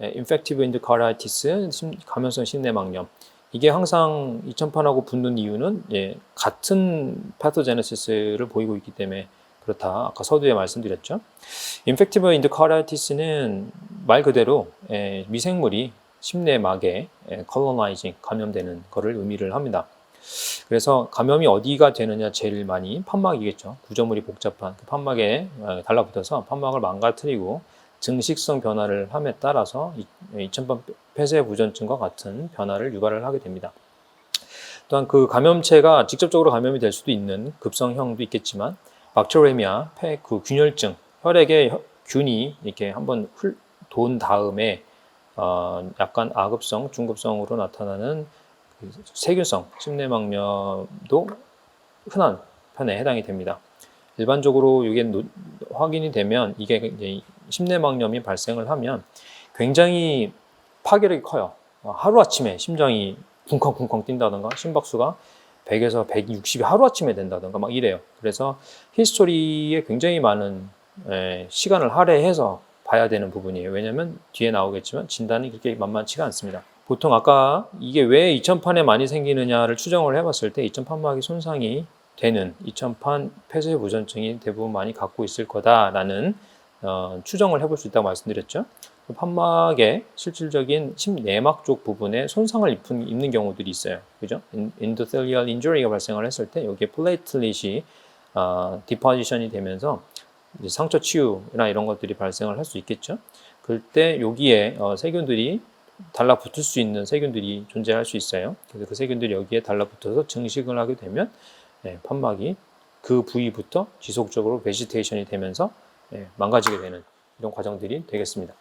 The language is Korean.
예, infective endocarditis, 심- 감염성 심내막염. 이게 항상 이천판하고 붙는 이유는 예, 같은 파토제네시스를 보이고 있기 때문에 그렇다. 아까 서두에 말씀드렸죠. infective endocarditis는 말 그대로 예, 미생물이 심내막에 예, colonizing 감염되는 거를 의미를 합니다. 그래서 감염이 어디가 되느냐 제일 많이 판막이겠죠. 구조물이 복잡한 그 판막에 어, 달라붙어서 판막을 망가뜨리고 증식성 변화를 함에 따라서 이- 이천판 폐쇄 부전증과 같은 변화를 유발을 하게 됩니다. 또한 그 감염체가 직접적으로 감염이 될 수도 있는 급성형도 있겠지만 박테리미아, 폐, 그 균열증, 혈액에 혀- 균이 이렇게 한번 훌, 돈 다음에 어, 약간 아급성, 중급성으로 나타나는 그 세균성 심내막염도 흔한 편에 해당이 됩니다. 일반적으로 이게 노- 확인이 되면 이게 심내막염이 발생을 하면 굉장히 파괴력이 커요. 어, 하루아침에 심장이 쿵쾅쿵쾅 뛴다던가 심박수가 100에서 160이 하루아침에 된다던가 막 이래요. 그래서 히스토리에 굉장히 많은 에, 시간을 할애해서 봐야 되는 부분이에요. 왜냐하면 뒤에 나오겠지만 진단이 그렇게 만만치가 않습니다. 보통 아까 이게 왜 이천판에 많이 생기느냐를 추정을 해봤을 때 이천판막이 손상이 되는 이천판 폐쇄 부전증이 대부분 많이 갖고 있을 거다라는 어, 추정을 해볼 수 있다고 말씀드렸죠. 그 판막의 실질적인 심내막 쪽 부분에 손상을 입은, 입는 경우들이 있어요. 그죠? 인도텔리얼 인주리가 발생을 했을 때 여기에 플레이틀릿이 어, 디포지션이 되면서 상처 치유나 이런 것들이 발생을 할 수 있겠죠. 그때 여기에 어, 세균들이 달라붙을 수 있는 세균들이 존재할 수 있어요. 그래서 그 세균들이 여기에 달라붙어서 증식을 하게 되면 예, 판막이 그 부위부터 지속적으로 베지테이션이 되면서 예, 망가지게 되는 이런 과정들이 되겠습니다.